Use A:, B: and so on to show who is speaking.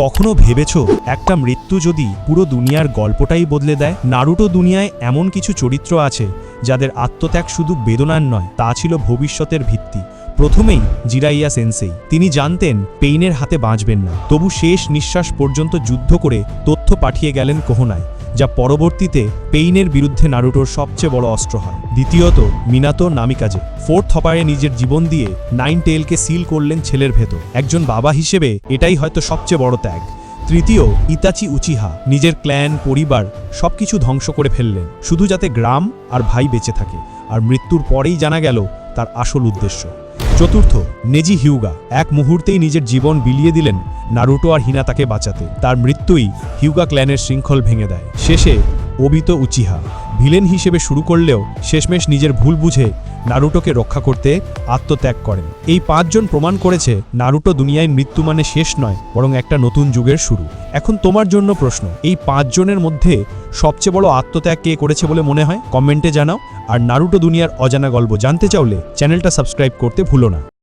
A: কখনো ভেবেছ একটা মৃত্যু যদি পুরো দুনিয়ার গল্পটাই বদলে দেয়? নারুটো দুনিয়ায় এমন কিছু চরিত্র আছে যাদের আত্মত্যাগ শুধু বেদনার নয়, তা ছিল ভবিষ্যতের ভিত্তি। প্রথমেই জিরাইয়া সেন্সেই। তিনি জানতেন পেইনের হাতে বাঁচবেন না। তবু শেষ নিঃশ্বাস পর্যন্ত যুদ্ধ করে তথ্য পাঠিয়ে গেলেন কোহনায়। যা পরবর্তীতে পেইনের বিরুদ্ধে নারুটোর সবচেয়ে বড় অস্ত্র হয়। দ্বিতীয়ত, মিনাতো নামিকাজে। ফোর্থ হপারে নিজের জীবন দিয়ে নাইন টেলকে সিল করলেন ছেলের ভেতর। একজন বাবা হিসেবে এটাই হয়তো সবচেয়ে বড় ত্যাগ। তৃতীয়, ইতাচি উচিহা। নিজের ক্ল্যান, পরিবার, সবকিছু ধ্বংস করে ফেললেন। শুধু যাতে গ্রাম আর ভাই বেঁচে থাকে। আর মৃত্যুর পরেই জানা গেল তার আসল উদ্দেশ্য। চতুর্থ, নেজি হিউগা। এক মুহূর্তেই নিজের জীবন বিলিয়ে দিলেন নারুটো আর হিনাতাকে বাঁচাতে। তার মৃত্যুই হিউগা ক্ল্যানের শৃঙ্খল ভেঙে দেয়। শেষে ওবিতো উচিহা। ভিলেন হিসেবে শুরু করলেও শেষমেশ নিজের ভুল বুঝে নারুটোকে রক্ষা করতে আত্মত্যাগ করেন। এই পাঁচজন প্রমাণ করেছে নারুটো দুনিয়ায় মৃত্যু মানে শেষ নয়, বরং একটা নতুন যুগের শুরু। এখন তোমার জন্য প্রশ্ন, এই পাঁচজনের মধ্যে সবচেয়ে বড় আত্মত্যাগ কে করেছে বলে মনে হয়? কমেন্টে জানাও। আর নারুটো দুনিয়ার অজানা গল্প জানতে চাইলে চ্যানেলটা সাবস্ক্রাইব করতে ভুলো না।